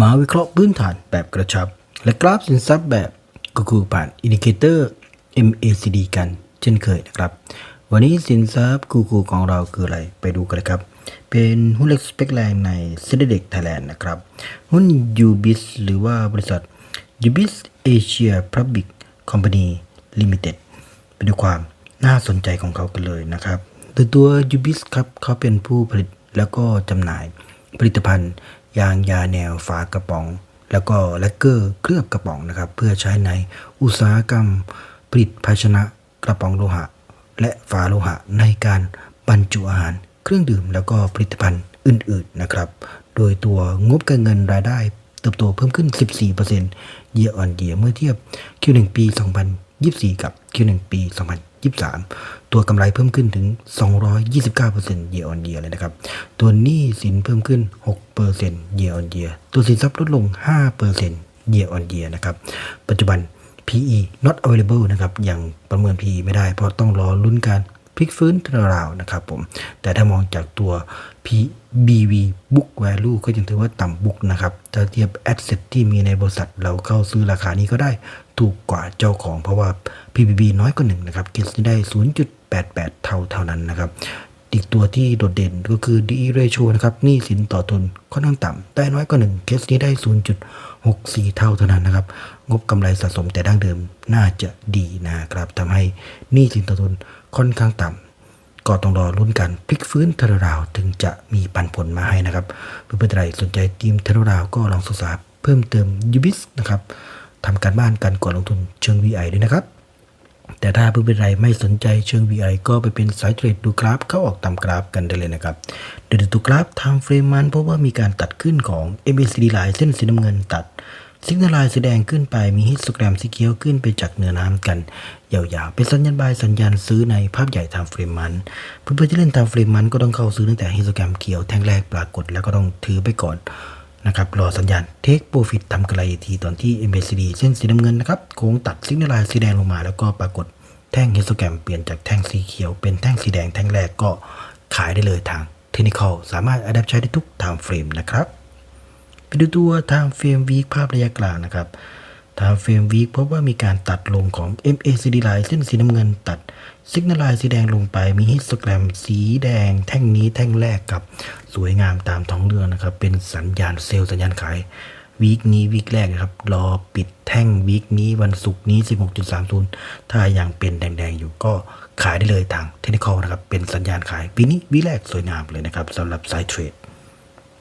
มาวิเคราะห์พื้นฐานแบบกระชับ และกราฟสินทรัพย์แบบกูกูผ่านอินดิเคเตอร์ MACD กันเช่นเคยนะครับ วันนี้สินทรัพย์กูกูของเราคืออะไรไปดูกันเลยครับ เป็นหุ้นเล็กสเปกแรงในเซ็นเด็กไทยแลนด์นะครับ หุ้น UBIS หรือว่าบริษัท UBIS Asia Public Company Limited ไปดูความน่าสนใจของเขากันเลยนะครับโดยตัว UBIS ครับเขาเป็นผู้ผลิตแล้วก็จำหน่ายผลิตภัณฑ์ ยางยาแนวฝากระป๋อง แล้วก็แลกเกอร์เคลือบกระป๋องนะครับ เพื่อใช้ในอุตสาหกรรมผลิตภาชนะกระป๋องโลหะ และฝาโลหะในการบรรจุอาหาร เครื่องดื่มแล้วก็ผลิตภัณฑ์อื่นๆนะครับ โดยตัวงบการเงินรายได้เติบโตเพิ่มขึ้น 14% year on year เมื่อเทียบ Q1 ปี 24 กับ Q1 ปี 2023 ตัวกำไรเพิ่มขึ้นถึง 229% year on year เลยนะครับ ตัวหนี้สินเพิ่มขึ้น 6% year on year ตัวสินทรัพย์ลดลง 5% year on year นะครับ ปัจจุบัน PE not available นะครับ ยังประเมิน PE ไม่ได้ เพราะต้องรอลุ้นการ พลิกฟื้นราวๆนะครับผม แต่ถ้ามองจากตัว PBV book value ก็ยังถือว่าต่ำ book นะครับ ถ้าเทียบ asset ที่มีในบริษัทเราเข้าซื้อราคานี้ก็ได้ถูกกว่าเจ้าของเพราะว่า PBB น้อยกว่าหนึ่งนะครับคิดได้ 0.88 เท่าเท่านั้นนะครับอีกตัวที่โดดเด่นก็คือ DE ratio นะครับหนี้สินต่อทุนค่อนข้างต่ำได้น้อยกว่า1เคสนี้ได้ 0.64 เท่าเท่านั้นนะครับ งบกำไรสะสมแต่ดั้งเดิมน่าจะดีนะครับทำให้หนี้สินต่อทุน ค่อนข้างต่ำก็ต้องรอรุ่นกันพลิกฟื้นเทอร์ราวถึงจะมีปันผลมาให้นะครับ เพื่อนๆใครสนใจทีมเทอร์ราวก็ลองศึกษาเพิ่มเติมยูบิสนะครับทำการบ้านกันก่อนลงทุนเชิง VI ด้วยนะครับ แต่ถ้าเพื่อนเป็นไรไม่สนใจเชิง VI ก็ไปเป็นสายเทรดดูกราฟเข้าออกตามกราฟกันได้เลยนะครับเดี๋ยวดูกราฟ time frame มันเพราะว่ามีการตัดขึ้นของ MACD ลายเส้นสีน้ำเงินตัด สิกนลายสีแดงขึ้นไปมีฮิสโตแกรมสีเขียวขึ้นไปจากเหนือน้ำกัน ยาวๆ เป็นสัญญาณบายสัญญาณซื้อในภาพใหญ่ time frame มัน เพื่อนๆที่เล่น time frame มันก็ต้องเข้าซื้อตั้งแต่ฮิสโตแกรมเขียวแท่งแรกปรากฏแล้วก็ต้องถือไปก่อนนะครับรอสัญญาณ Take Profit ทำกำไรทีตอนที่ MACD เส้นสีน้ำเงินนะครับโค้งตัดซิกนลายสีแดงลงมาแล้วก็ปรากฏแท่งฮิสโตแกรมเปลี่ยนจากแท่งสีเขียวเป็นแท่งสีแดงแท่งแรกก็ขายได้เลยทางเทคนิคสามารถ adapt ใช้ได้ทุก time frame นะครับ ไปดูตัว time frame week ภาพระยะกลางนะครับ time frame week พบว่ามีการตัดลงของ MACD line เส้นสีน้ำเงินตัด signal line สีแดงลงไปมีฮิสโตแกรมสีแดง แท่งนี้แท่งแรกกับสวยงามตามท้องเรื่องนะครับ เป็นสัญญาณเซลล์สัญญาณขายวีคนี้วีคแรกนะครับ รอปิดแท่งวีคนี้วันศุกร์นี้ 16.30 ถ้ายังเป็นแดงๆอยู่ก็ขายได้เลยทางเทคนิคนะครับ เป็นสัญญาณขายวีนี้วีคแรกสวยงามเลยนะครับสำหรับสายเทรด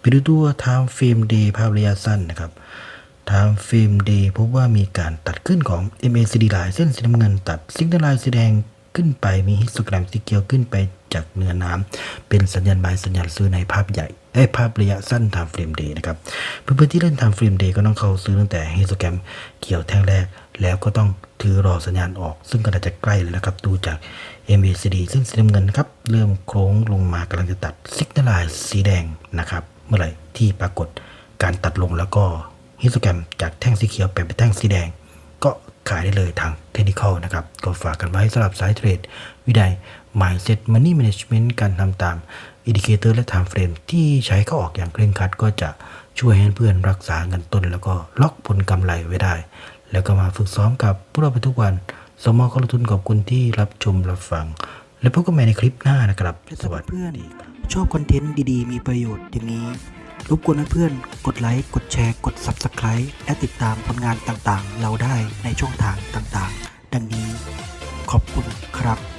ไปดูตัว time frame day ภาพระยะสั้นนะครับ time frame day พบว่ามีการตัดขึ้นของ MACD line เส้นสีน้ำเงินตัด signal line สีแดงขึ้นไปมีฮิสโตแกรมสีเขียวขึ้นไปจากเนื้อน้ำเป็นสัญญาณบายสัญญาณซื้อในภาพใหญ่ไอ้ภาพระยะสั้น time frame day นะครับเพื่อนๆที่เล่น time frame day ก็ต้องเข้าซื้อตั้งแต่ฮิสโตแกรมเขียวแท่งแรก แล้วก็ต้องถือรอสัญญาณออก ซึ่งก็น่าจะใกล้แล้วนะครับ ดูจาก MACD ซึ่งสีน้ำเงินนะครับ เริ่มโค้งลงมากำลังจะตัด signal line สีแดงนะครับ เมื่อไหร่ที่ปรากฏการตัดลงแล้วก็ฮิสโตแกรมจากแท่งสีเขียวเปลี่ยนเป็นแท่งสีแดง ก็ขายได้เลยทางเทคนิคนะครับ ก็ฝากกันไว้สำหรับสายเทรด วิธี mindset money management การทำตามอินดิเคเตอร์และ time frame ที่ใช้เข้าออกอย่างเคร่งครัดก็จะช่วยให้เพื่อนรักษาเงินต้น แล้วก็ล็อกผลกำไรไว้ได้ แล้วก็มาฝึกซ้อมกับพวกเราไปทุกวัน สมอเขาลงทุนขอบคุณที่รับชมรับฟัง และพบกันใหม่ในคลิปหน้านะครับสวัสดีเพื่อน ชอบคอนเทนต์ดีๆ มีประโยชน์อย่างนี้ รบกวนเพื่อนๆ กดไลค์ กดแชร์ กด Subscribe และติดตามผลงานต่างๆ เราได้ในช่องทางต่างๆ ดังนี้ ขอบคุณครับ